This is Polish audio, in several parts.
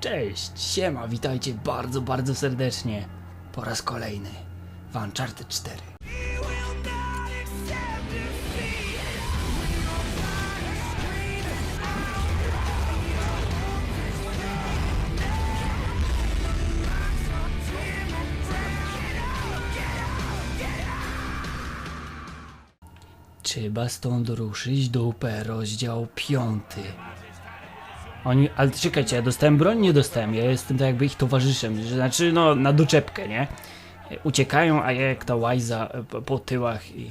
Cześć, siema, witajcie bardzo, bardzo serdecznie. Po raz kolejny w Uncharted 4. Trzeba stąd ruszyć dupę, rozdział piąty. Oni, ale czekajcie, ja dostałem broń? Nie dostałem, ja jestem tak jakby ich towarzyszem, znaczy no na doczepkę, nie? Uciekają, a ja jak ta łajza e, po, tyłach i...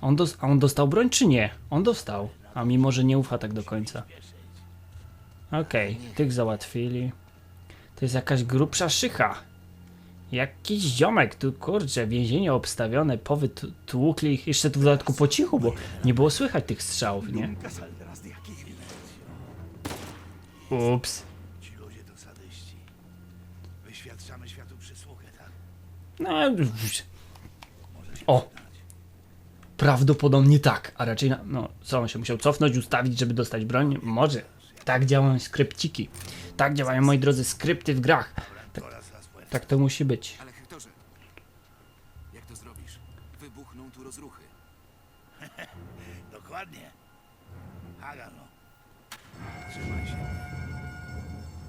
On dos, a on dostał broń czy nie? On dostał, a mimo, że nie ufa tak do końca. Okej, tych załatwili. To jest jakaś grubsza szycha. Jakiś ziomek, tu kurczę, więzienie obstawione, powy tu- tłukli ich, jeszcze tu w dodatku po cichu, bo nie było słychać tych strzałów, nie? Ups. Ci ludzie to sadyści. Wyświadczamy światu przysługę, tak? No, o! Prawdopodobnie tak, a raczej na, no, co on się musiał cofnąć, ustawić, żeby dostać broń? Może. Tak działają skrypciki. Tak działają, moi drodzy, skrypty w grach. Tak, Oraz raz łeb. tak to musi być. Ale Hektorze, jak to zrobisz? Wybuchną tu rozruchy. Dokładnie. Hagano. Trzymaj się.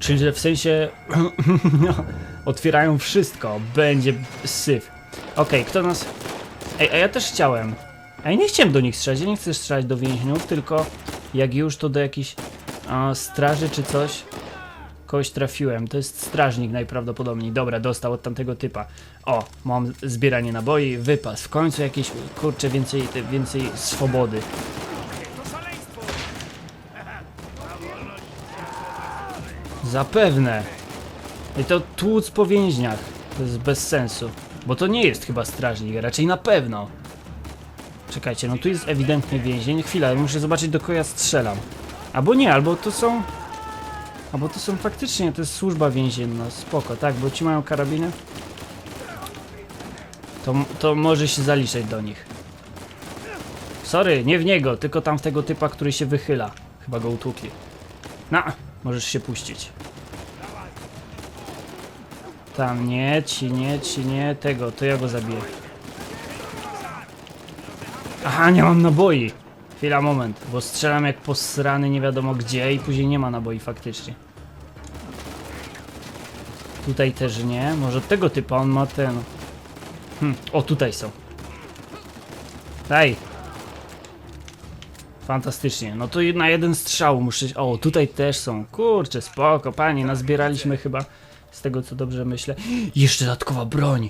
Czyli, że w sensie no, otwierają wszystko, będzie syf. Okej, kto nas... Ej, a ja też chciałem. Ej, nie chciałem do nich strzelać, ja nie chcę strzelać do więźniów, tylko jak już to do jakichś a, straży czy coś kogoś trafiłem. To jest strażnik najprawdopodobniej. Dobra, dostał od tamtego typa. O, mam zbieranie naboi, wypas. W końcu jakieś, kurczę, więcej, więcej swobody. Zapewne. I to tłuc po więźniach. To jest bez sensu. Bo to nie jest chyba strażnik, raczej na pewno. Czekajcie, no tu jest ewidentnie więzień. Chwila, muszę zobaczyć do kogo ja strzelam. Albo nie, albo to są... Albo to są faktycznie, to jest służba więzienna. Spoko, tak, bo ci mają karabiny. To, to może się zaliczać do nich. Sorry, nie w niego, tylko tam w tego typa, który się wychyla. Chyba go utłukli. Na, możesz się puścić. Tam nie, ci nie, ci nie, tego, to ja go zabiję. Aha, nie mam naboi. Chwila, moment, bo strzelam jak posrany nie wiadomo gdzie i później nie ma naboi faktycznie. Tutaj też nie, może tego typa on ma ten... Hm, o tutaj są. Daj. Fantastycznie. No to na jeden strzał muszę... O, tutaj też są. Kurczę, spoko, panie, nazbieraliśmy chyba z tego co dobrze myślę. Jeszcze dodatkowa broń.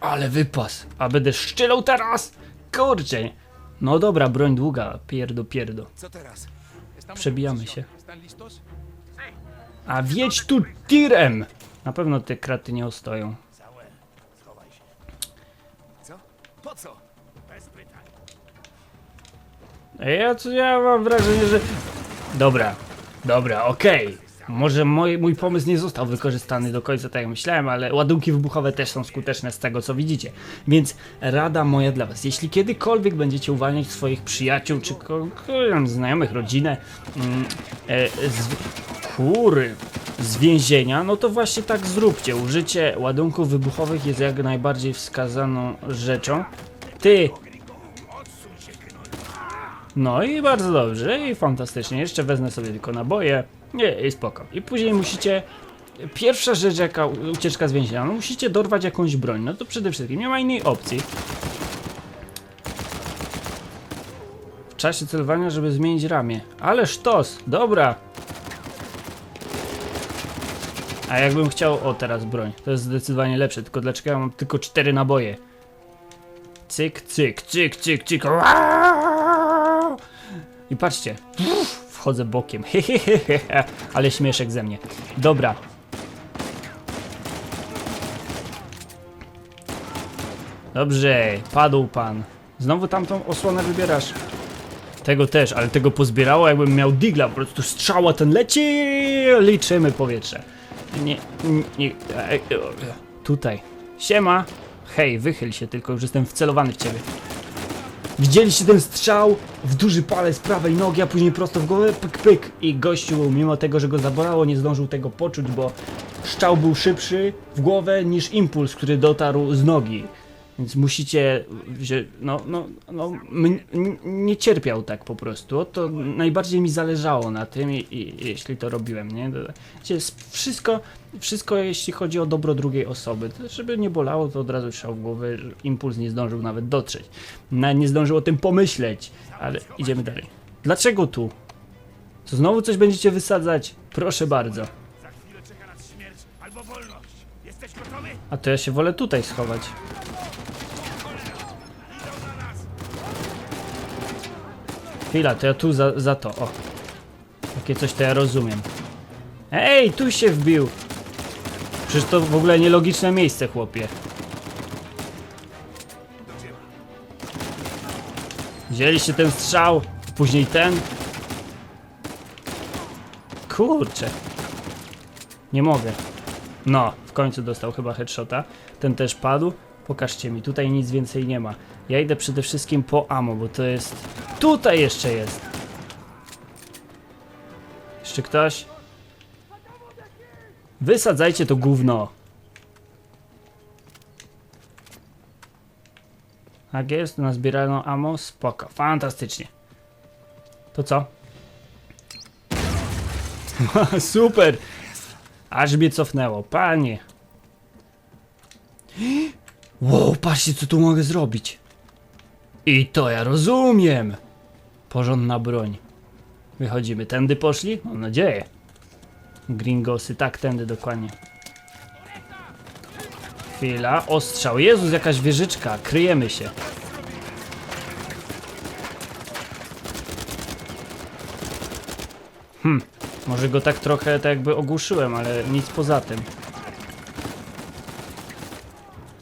Ale wypas. A będę szczylał teraz? Kurczę. No dobra, broń długa. Pierdo, pierdo. Co teraz? Przebijamy się. A wiedź tu tirem! Na pewno te kraty nie ostoją. Po co? Ja, ja mam wrażenie, że... Dobra, dobra, okej. Może mój, mój pomysł nie został wykorzystany do końca tak jak myślałem, ale ładunki wybuchowe też są skuteczne z tego co widzicie. Więc rada moja dla was, jeśli kiedykolwiek będziecie uwalniać swoich przyjaciół czy znajomych, rodzinę mm, e, z, kury z więzienia, no to właśnie tak zróbcie. Użycie ładunków wybuchowych jest jak najbardziej wskazaną rzeczą. Ty, no i bardzo dobrze, i fantastycznie. Jeszcze wezmę sobie tylko naboje. Nie, i spoko. I później musicie. Pierwsza rzecz, jaka ucieczka z więzienia, no musicie dorwać jakąś broń. No to przede wszystkim nie ma innej opcji. W czasie celowania, żeby zmienić ramię. Ale sztos, dobra. A jakbym chciał. O, teraz broń. To jest zdecydowanie lepsze. Tylko dlaczego ja mam tylko cztery naboje? Cyk, cyk, cyk, cyk, cyk. Aaaa! I patrzcie. Wchodzę bokiem. Ale śmieszek ze mnie. Dobra. Dobrze, padł pan. Znowu tamtą osłonę wybierasz. Tego też, ale tego pozbierało, jakbym miał digla. Po prostu strzała ten leci. Liczymy powietrze. Nie, nie, nie. e, e, Tutaj. Siema. Hej, wychyl się, tylko już jestem wcelowany w ciebie. Widzieliście ten strzał w duży palec prawej nogi, a później prosto w głowę, pyk, pyk. I gościu, mimo tego, że go zabolało, nie zdążył tego poczuć, bo strzał był szybszy w głowę niż impuls, który dotarł z nogi. Więc musicie, że, no, no, no, nie cierpiał tak po prostu. To najbardziej mi zależało na tym, i, i, jeśli to robiłem, nie? To- Wiecie, wszystko, wszystko jeśli chodzi o dobro drugiej osoby, to żeby nie bolało, to od razu strzał w głowę, że impuls nie zdążył nawet dotrzeć. Nawet nie zdążył o tym pomyśleć, ale idziemy dalej. Dlaczego tu? Co znowu coś będziecie wysadzać? Proszę bardzo. A to ja się wolę tutaj schować. Chwila, to ja tu za, za to, o. Takie coś to ja rozumiem. Ej, tu się wbił! Przecież to w ogóle nielogiczne miejsce, chłopie. Wzięliście ten strzał, później ten. Kurczę. Nie mogę. No, w końcu dostał chyba headshota. Ten też padł. Pokażcie mi, tutaj nic więcej nie ma. Ja idę przede wszystkim po ammo, bo to jest... Tutaj jeszcze jest! Jeszcze ktoś? Wysadzajcie to gówno! Tak jest, nazbierano ammo, spoko, fantastycznie. To co? Super! Aż mnie cofnęło, panie. Wow, patrzcie co tu mogę zrobić. I to ja rozumiem. Porządna broń. Wychodzimy. Tędy poszli? Mam nadzieję. Gringosy, tak, tędy dokładnie. Chwila, ostrzał. Jezus, jakaś wieżyczka. Kryjemy się. Hmm, może go tak trochę tak jakby ogłuszyłem, ale nic poza tym.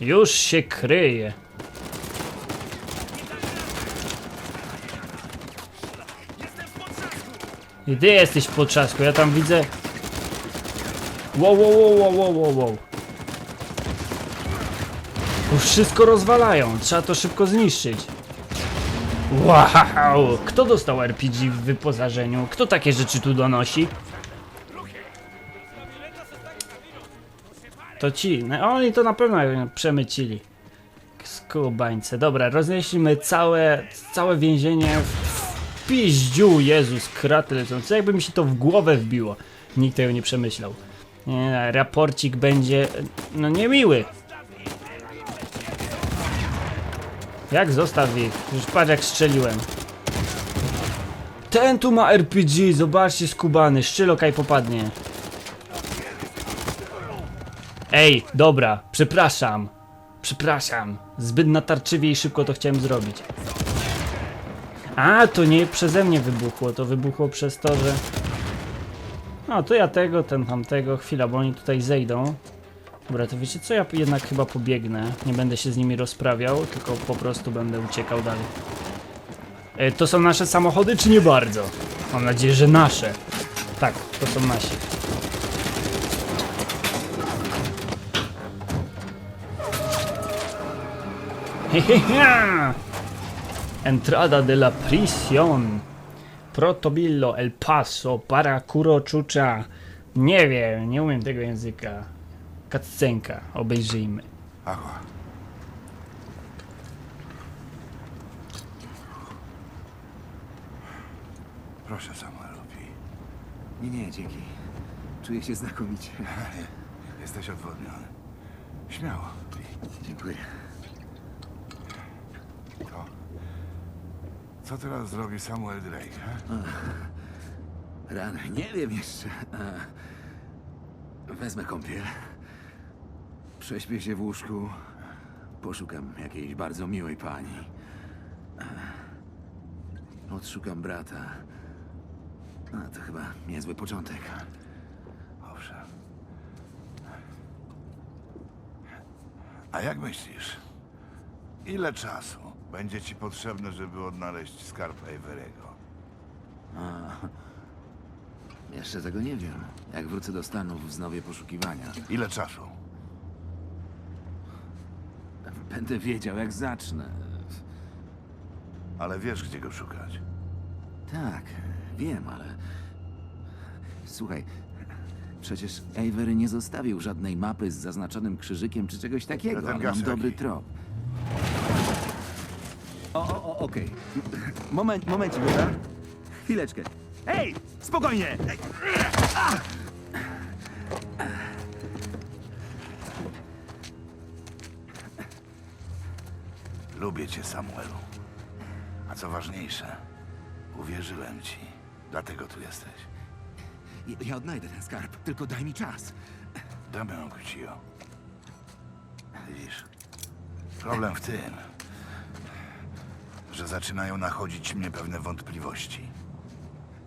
Już się kryje. I ty jesteś w potrzasku, ja tam widzę... Wow, wow, wow, wow, wow, wow. To wszystko rozwalają, trzeba to szybko zniszczyć. Wow! Kto dostał RPG w wyposażeniu? Kto takie rzeczy tu donosi? To ci. No, oni to na pewno przemycili. Skubańce. Dobra, roznieślimy całe, całe więzienie w piździu. Jezus, kraty lecą. Co jakby mi się to w głowę wbiło? Nikt tego nie przemyślał. Nie, raporcik będzie, no niemiły. Jak zostaw ich? Już patrz jak strzeliłem. Ten tu ma RPG, zobaczcie skubany, szczylokaj popadnie. Ej, dobra, przepraszam. Przepraszam. Zbyt natarczywie i szybko to chciałem zrobić. A, to nie przeze mnie wybuchło, to wybuchło przez to, że... No, to ja tego, ten tamtego, chwila, bo oni tutaj zejdą. Dobra, to wiecie co, ja jednak chyba pobiegnę. Nie będę się z nimi rozprawiał, tylko po prostu będę uciekał dalej. E, to są nasze samochody, czy nie bardzo? Mam nadzieję, że nasze. Tak, to są nasi. Hehehe! Entrada de la prisión. Protobillo, El Paso, para Curochucha. Nie wiem, nie umiem tego języka. Kaccenka, obejrzyjmy. Agua. Proszę, Samuel, pij. Nie, nie, dzięki. Czuję się znakomicie. Jesteś odwodniony. Śmiało. Dziękuję. Co teraz zrobi Samuel Drake, he? Rany, nie wiem jeszcze. Wezmę kąpiel. Prześpię się w łóżku. Poszukam jakiejś bardzo miłej pani. Odszukam brata. A, to chyba niezły początek. Owszem. A jak myślisz? Ile czasu będzie ci potrzebne, żeby odnaleźć skarb Avery'ego? Jeszcze tego nie wiem. Jak wrócę do Stanów, wznowię poszukiwania. Ile czasu? Będę wiedział, jak zacznę. ale wiesz, gdzie go szukać. Tak, wiem, ale... Słuchaj, przecież Avery nie zostawił żadnej mapy z zaznaczonym krzyżykiem czy czegoś takiego, ale mam dobry trop. Okej. Moment, momencik, dobra? Chwileczkę. Ej, spokojnie! Ej. Lubię cię, Samuelu. A co ważniejsze, uwierzyłem ci. Dlatego tu jesteś. Ja, ja odnajdę ten skarb, tylko daj mi czas. Damy Cucio. Widzisz, problem w tym, że zaczynają nachodzić mnie pewne wątpliwości.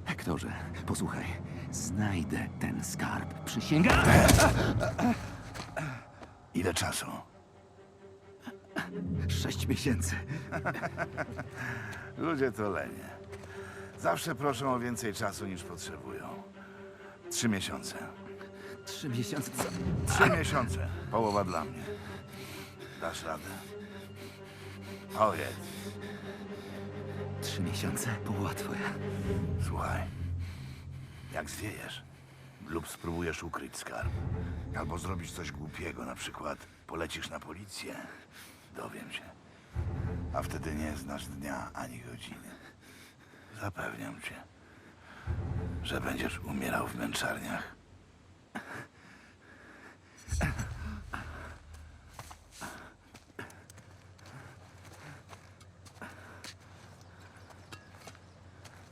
Hektorze, posłuchaj. Znajdę ten skarb. Przysięgam! Ile czasu? Sześć miesięcy. Ludzie to lenie. Zawsze proszą o więcej czasu niż potrzebują. Trzy miesiące. Trzy miesiące. Co? Trzy miesiące. Połowa dla mnie. Dasz radę? Powiedz. Trzy miesiące? Połowa twoja. Słuchaj. Jak zwiejesz lub spróbujesz ukryć skarb, albo zrobić coś głupiego, na przykład polecisz na policję, dowiem się. A wtedy nie znasz dnia ani godziny. Zapewniam cię, że będziesz umierał w męczarniach.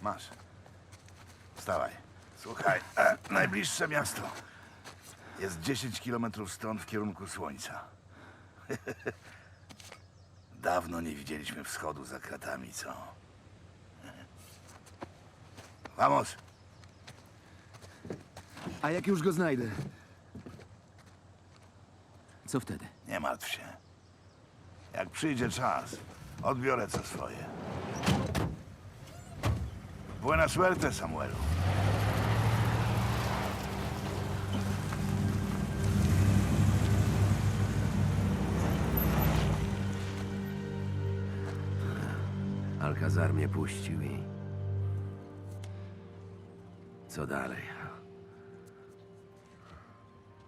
Masz. Wstawaj. Słuchaj, e, najbliższe miasto jest 10 kilometrów stąd w kierunku słońca. Dawno nie widzieliśmy wschodu za kratami, co? Vamos. A jak już go znajdę? Co wtedy? Nie martw się. Jak przyjdzie czas, odbiorę co swoje. Buena suerte, Samuelu. Alcazar mnie puścił i... Co dalej?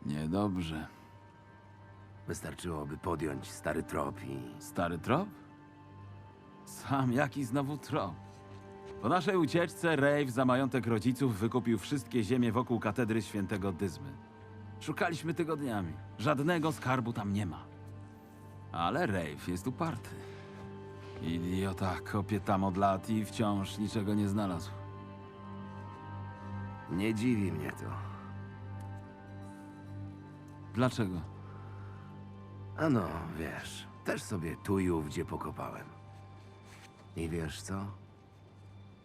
Niedobrze. Wystarczyłoby podjąć stary trop i... Stary trop? Sam jaki znowu trop? Po naszej ucieczce Rave za majątek rodziców wykupił wszystkie ziemie wokół katedry świętego Dyzmy. Szukaliśmy tygodniami. Żadnego skarbu tam nie ma. Ale Rave jest uparty. Idiota kopie tam od lat i wciąż niczego nie znalazł. Nie dziwi mnie to. Dlaczego? Ano, wiesz, też sobie tu i ówdzie pokopałem. I wiesz co?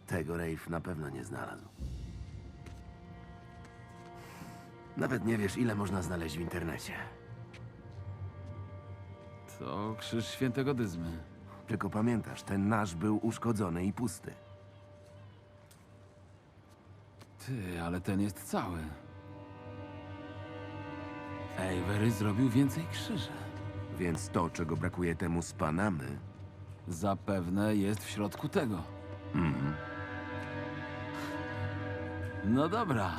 Tego Rafe na pewno nie znalazł. Nawet nie wiesz, ile można znaleźć w internecie. To krzyż świętego Dyzmy. Tylko pamiętasz, ten nasz był uszkodzony i pusty. Ty, ale ten jest cały. Avery zrobił więcej krzyży. Więc to, czego brakuje temu z Panamy, Zapewne jest w środku tego. No dobra.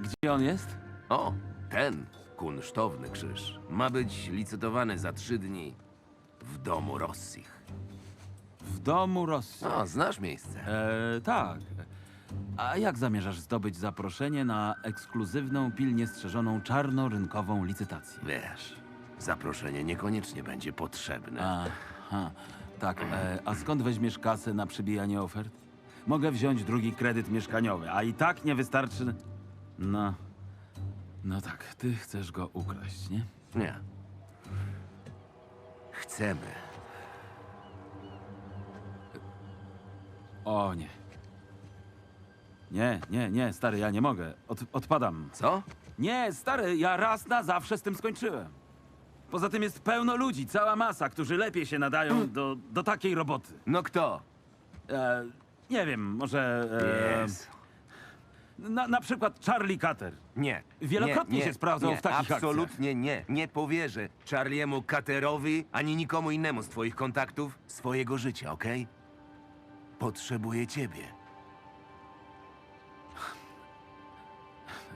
Gdzie on jest? O, ten kunsztowny krzyż ma być licytowany za trzy dni w domu Rossich. W domu Rosji. O, znasz miejsce. E, tak. A jak zamierzasz zdobyć zaproszenie na ekskluzywną, pilnie strzeżoną czarnorynkową licytację? Wiesz, zaproszenie niekoniecznie będzie potrzebne. Aha, tak. E, a skąd weźmiesz kasę na przybijanie ofert? Mogę wziąć drugi kredyt mieszkaniowy, a i tak nie wystarczy. No. No tak, ty chcesz go ukraść, nie? Nie. Chcemy. O nie. Nie, nie, nie, stary, ja nie mogę. Od, odpadam. Co? Nie, stary, ja raz na zawsze z tym skończyłem. Poza tym jest pełno ludzi, cała masa, którzy lepiej się nadają do, do takiej roboty. No kto? E, nie wiem, może. E, na, na przykład Charlie Cutter. Nie. Wielokrotnie nie, się sprawdzał nie, w takich Absolutnie nie. Nie powierzę Charliemu Katerowi ani nikomu innemu z twoich kontaktów swojego życia, okej? Potrzebuję ciebie.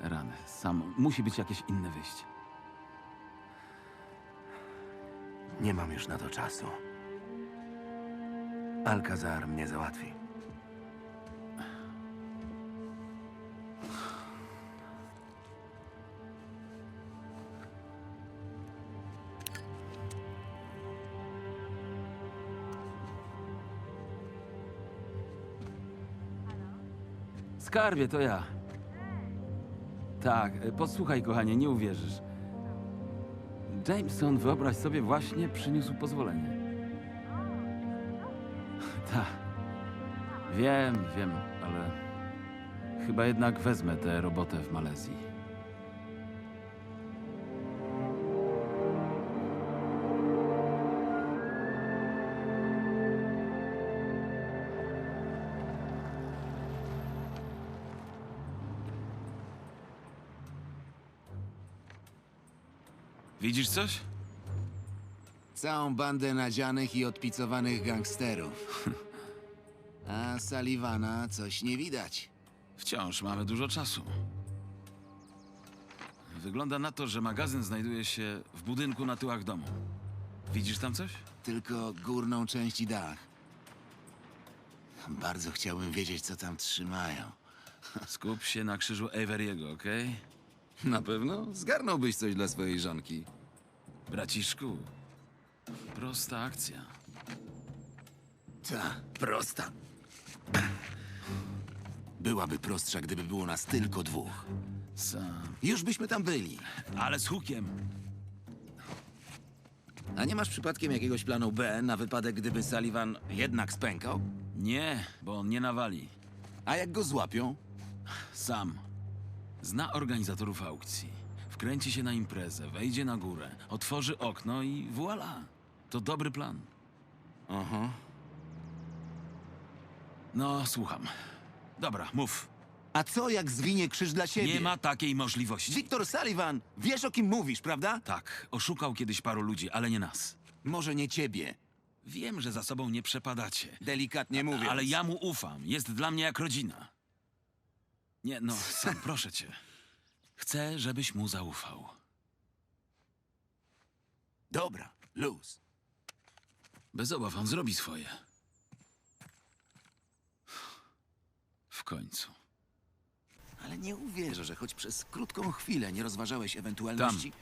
Rany, sam. Musi być jakieś inne wyjście. Nie mam już na to czasu. Alcazar mnie załatwi. Skarbie, to ja. Tak, e, posłuchaj, kochanie, nie uwierzysz. Jameson, wyobraź sobie, właśnie przyniósł pozwolenie. Tak. Wiem, wiem, ale chyba jednak wezmę tę robotę w Malezji. Coś? Całą bandę nadzianych i odpicowanych gangsterów. A Sullivana coś nie widać. Wciąż mamy dużo czasu. Wygląda na to, że magazyn znajduje się w budynku na tyłach domu. Widzisz tam coś? Tylko górną część i dach. Bardzo chciałbym wiedzieć, co tam trzymają. Skup się na krzyżu Averiego, okej? Na pewno zgarnąłbyś coś dla swojej żonki. Braciszku, prosta akcja. Ta, prosta. Byłaby prostsza, gdyby było nas tylko dwóch. Sam. Już byśmy tam byli. Ale z hukiem. A nie masz przypadkiem jakiegoś planu B na wypadek, gdyby Sullivan jednak spękał? Nie, bo on nie nawali. A jak go złapią? Sam. Zna organizatorów aukcji. Wkręci się na imprezę, wejdzie na górę, otworzy okno i voila. To dobry plan. Aha. No, słucham. Dobra, mów. A co jak zwinie krzyż dla siebie? Nie ma takiej możliwości. Wiktor Sullivan, wiesz o kim mówisz, prawda? Tak, oszukał kiedyś paru ludzi, ale nie nas. Może nie ciebie, Wiem, że za sobą nie przepadacie. delikatnie mówiąc. Ale ja mu ufam. Jest dla mnie jak rodzina. Nie, no, sam, proszę cię. Chcę, żebyś mu zaufał. Dobra, luz. Bez obaw, on zrobi swoje. W końcu. Ale nie uwierzę, że choć przez krótką chwilę nie rozważałeś ewentualności...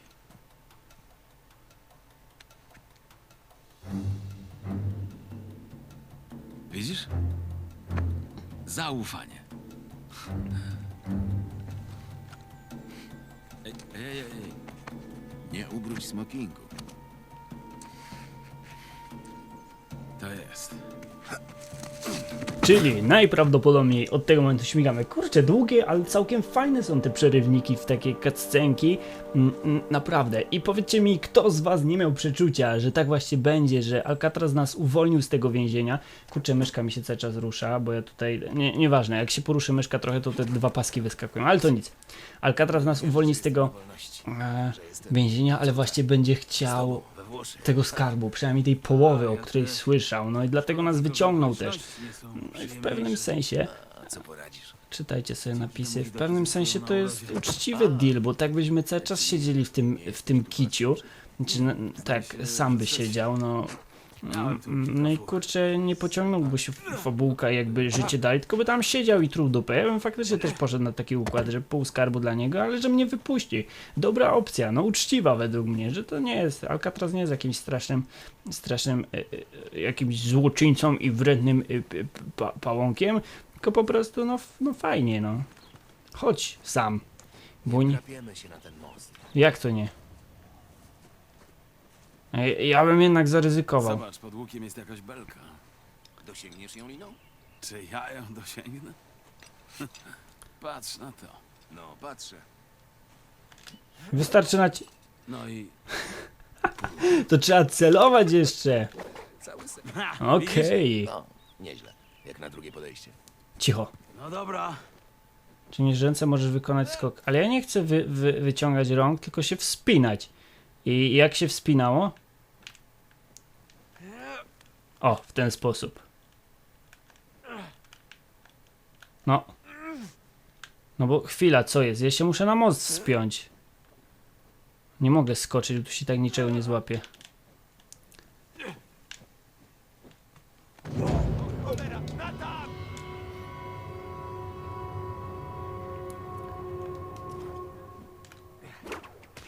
Widzisz? Zaufanie. Ej, ej, ej. Nie ubróć smokingu. To jest. Czyli najprawdopodobniej od tego momentu śmigamy. Kurczę, długie, ale całkiem fajne są te przerywniki w takie cutscenki. Mm, mm, Naprawdę. I powiedzcie mi, kto z was nie miał przeczucia, że tak właśnie będzie, że Alcatraz nas uwolnił z tego więzienia. Kurczę, myszka mi się cały czas rusza, bo ja tutaj... Nie, nieważne, jak się poruszy myszka trochę, to te dwa paski wyskakują, ale to nic. Alcatraz nas uwolni z tego e, więzienia, ale właśnie będzie chciał tego skarbu, przynajmniej tej połowy, o której słyszał. No i dlatego nas wyciągnął też. No i w pewnym sensie, Co poradzisz? czytajcie sobie napisy, w pewnym sensie to jest uczciwy deal, bo tak byśmy cały czas siedzieli w tym, w tym kiciu, czy no, tak sam by siedział, no. No, no i kurczę, nie pociągnąłby się fabułka jakby życie dalej, tylko by tam siedział i truł dupę. Ja bym faktycznie też poszedł na taki układ, że pół skarbu dla niego, ale że mnie wypuści. Dobra opcja, no uczciwa według mnie, że to nie jest, Alcatraz nie jest jakimś strasznym, strasznym e, e, jakimś złoczyńcą i wrednym e, pa, pałąkiem, tylko po prostu no, no fajnie, no. Chodź sam. Buń. Jak to nie? Ja bym jednak zaryzykował. Zobacz, pod łukiem jest jakaś belka. Dosięgniesz ją liną? Czy ja ją dosięgnę? Patrz na to. No, patrzę. Wystarczy na... No i... To trzeba celować jeszcze. Cały ser. Okej. No, nieźle. Jak na drugie podejście. Cicho. No dobra. Czy nie ręce możesz wykonać skok? Ale ja nie chcę wy, wy, wyciągać rąk, tylko się wspinać. I jak się wspinało? O, w ten sposób. No. No bo chwila, co jest? Ja się muszę na most wspiąć. Nie mogę skoczyć, bo tu się tak niczego nie złapie.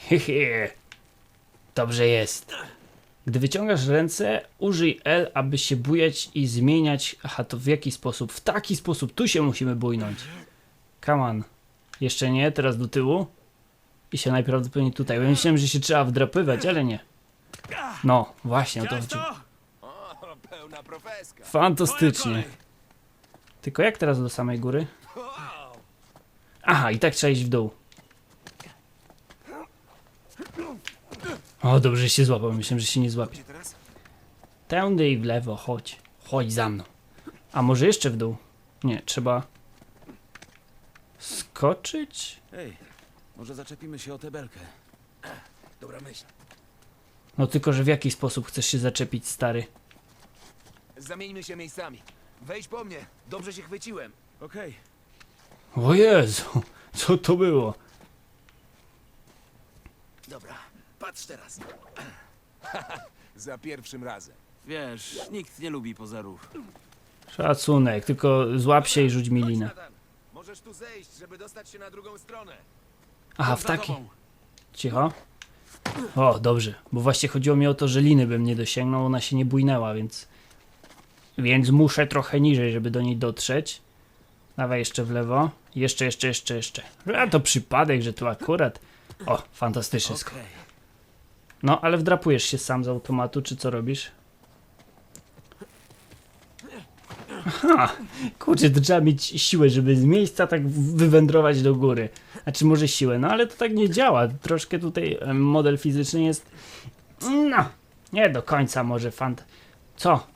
Hehe. Dobrze jest. Gdy wyciągasz ręce, użyj L, aby się bujać i zmieniać. Aha, to w jaki sposób? W taki sposób. Tu się musimy bujnąć. Come on. Jeszcze nie, teraz do tyłu. I się najprawdopodobniej tutaj. Ja myślałem, że się trzeba wdrapywać, ale nie. No, właśnie o to profeska. Fantastycznie. Tylko jak teraz do samej góry? Aha, i tak trzeba iść w dół. O, dobrze że się złapał. Myślałem, że się nie złapie. Tędy i w lewo, chodź. Chodź za mną. A może jeszcze w dół? Nie, trzeba... Skoczyć? Ej, może zaczepimy się o tę belkę. Dobra myśl. No tylko, że w jaki sposób chcesz się zaczepić, stary? Zamieńmy się miejscami. Wejdź po mnie. Dobrze się chwyciłem. Okej. O Jezu, co to było? Dobra, patrz teraz. Za pierwszym razem. Wiesz, nikt nie lubi pozerów. Szacunek, tylko złap się i rzuć mi linę. Nathan, możesz tu zejść, żeby dostać się na drugą stronę. Aha, w za taki... tobą. Cicho. O, dobrze, bo właśnie chodziło mi o to, że liny bym nie dosięgnął, ona się nie bujnęła, więc... Więc muszę trochę niżej, żeby do niej dotrzeć. Dawaj jeszcze w lewo. Jeszcze, jeszcze, jeszcze, jeszcze. A to przypadek, że tu akurat... O, fantastyczny skok. Okej. No, ale wdrapujesz się sam z automatu, czy co robisz? Aha, kurczę, to trzeba mieć siłę, żeby z miejsca tak wywędrować do góry. Znaczy może siłę, no ale to tak nie działa. Troszkę tutaj model fizyczny jest... No, nie do końca może fant... Co?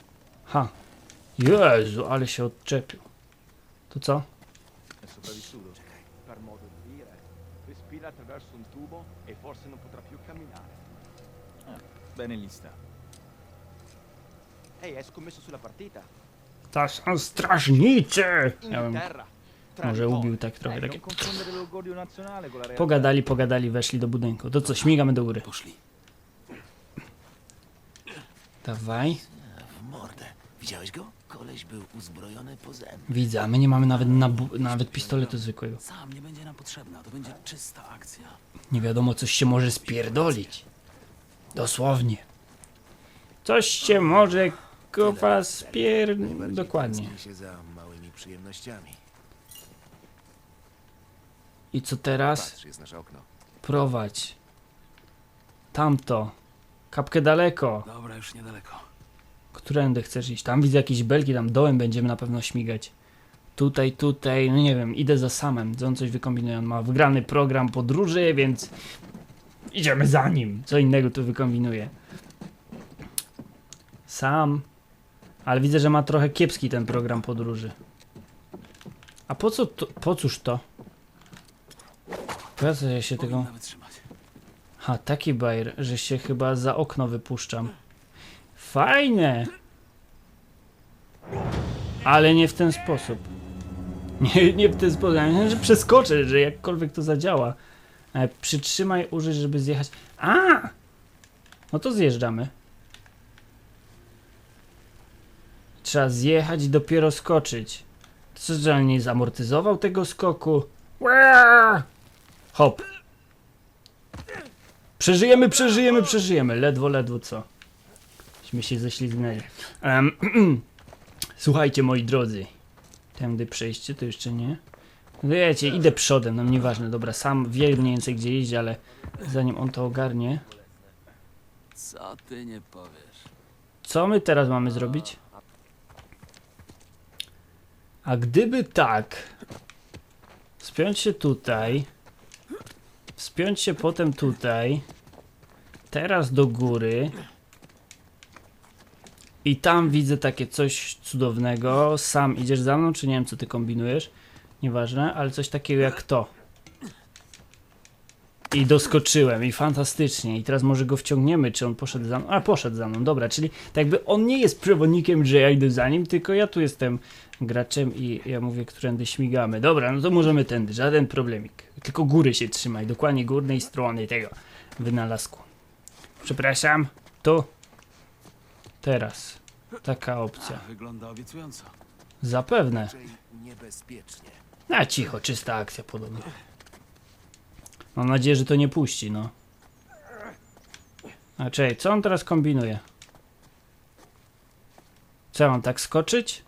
Ha. Jezu, ale się odczepił. To co? Sopravvissuto per modo di dire. Respira attraverso un tubo e forse non potrà più camminare. Ah, bene lista. Ehi, hai scommesso sulla partita? To są strażnicy! Ja bym Inghilterra. może ubił tak trochę. Takie... non confondere l'orgoglio nazionale con la realtà. Pogadali, pogadali, weszli do budynku. To co, śmigamy do góry. Poszli. Dawaj. W mordę. Widziałeś go? Koleś był uzbrojony po zęby. Widzę, a my nie mamy nawet, nabu- nawet pistoletu zwykłego. Sam nie będzie nam potrzebna, to będzie czysta akcja. Nie wiadomo, coś się może spierdolić. Dosłownie. Coś się może kopa spier... Dokładnie. się za małymi przyjemnościami. I co teraz? Patrz, jest nasze okno. Prowadź. Tamto. Kapkę daleko. Dobra, już niedaleko. Którędy chcesz iść? Tam widzę jakieś belki, tam dołem będziemy na pewno śmigać. Tutaj, tutaj, no nie wiem, idę za samem. On coś wykombinuje? On ma wygrany program podróży, więc idziemy za nim. Co innego tu wykombinuje. Sam. Ale widzę, że ma trochę kiepski ten program podróży. A po co to? Po cóż to? Po co ja się tego... Ha, taki bajer, że się chyba za okno wypuszczam. Fajne! Ale nie w ten sposób. Nie, nie w ten sposób. Ja myślałem, że przeskoczę, że jakkolwiek to zadziała. Ale przytrzymaj, użyć, żeby zjechać. A! No to zjeżdżamy. Trzeba zjechać i dopiero skoczyć. Co, że on nie zamortyzował tego skoku? Hop. Przeżyjemy, przeżyjemy, przeżyjemy. Ledwo, ledwo co. Myśmy się ześlizgnęli. Em, Słuchajcie, moi drodzy. Tędy przejście to jeszcze nie. Wiecie, idę przodem, no nieważne, dobra, sam wie mniej więcej gdzie iść, ale zanim on to ogarnie. Co ty nie powiesz? Co my teraz mamy zrobić? A gdyby tak, wspiąć się tutaj, wspiąć się potem tutaj, teraz do góry i tam widzę takie coś cudownego. Sam idziesz za mną, czy nie wiem co ty kombinujesz? Nieważne, ale coś takiego jak to. I doskoczyłem, i fantastycznie. I teraz może go wciągniemy, czy on poszedł za mną. A, poszedł za mną, dobra, czyli tak jakby on nie jest przewodnikiem, że ja idę za nim, tylko ja tu jestem graczem i ja mówię, którędy śmigamy. Dobra, no to możemy tędy, żaden problemik. Tylko góry się trzymaj, dokładnie górnej strony tego wynalazku. Przepraszam, tu. Teraz. Taka opcja. Wygląda obiecująco. Zapewne. Niebezpiecznie. A cicho, czysta akcja podobno. Mam nadzieję, że to nie puści, no. A czekaj, co on teraz kombinuje? Co, mam tak skoczyć?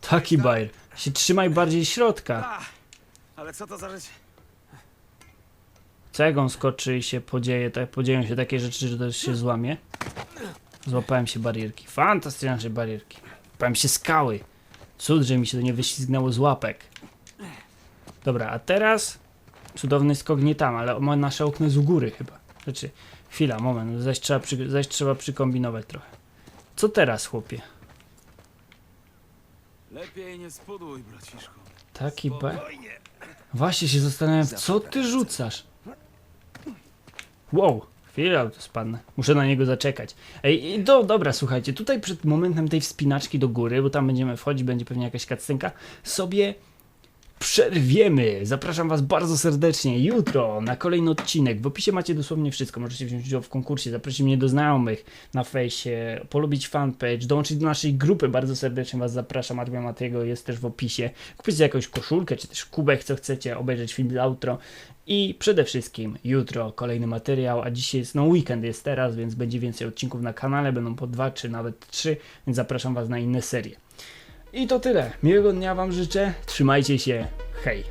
Taki bajer. Się trzymaj bardziej środka. Ale co to za rzecz? Co jak on skoczy i się podzieje, tak, podzieją się takie rzeczy, że to się złamie? Złapałem się barierki. Fantastyczne barierki. Złapałem się skały. Cud, że mi się to nie wyślizgnęło z łapek. Dobra, a teraz cudowny skok nie tam, ale ma nasze okno z u góry chyba. Znaczy, chwila, moment, zaś trzeba, przy, zaś trzeba przykombinować trochę. Co teraz, chłopie? Lepiej nie spudłuj, braciszku. Taki ba... Właśnie się zastanawiam, co ty rzucasz? Wow, chwilę, to spadnę. Muszę na niego zaczekać. Ej, do, dobra, słuchajcie, tutaj przed momentem tej wspinaczki do góry, bo tam będziemy wchodzić, będzie pewnie jakaś cutscenka, sobie przerwiemy. Zapraszam Was bardzo serdecznie jutro na kolejny odcinek. W opisie macie dosłownie wszystko. Możecie wziąć udział w konkursie, zaprosić mnie do znajomych na fejsie, polubić fanpage, dołączyć do naszej grupy. Bardzo serdecznie Was zapraszam. Adria Matiego jest też w opisie. Kupicie jakąś koszulkę, czy też kubek, co chcecie, obejrzeć film z outro. I przede wszystkim jutro kolejny materiał, a dzisiaj jest, no weekend jest teraz, więc będzie więcej odcinków na kanale, będą po dwa, czy nawet trzy, więc zapraszam Was na inne serie. I to tyle. Miłego dnia Wam życzę. Trzymajcie się. Hej.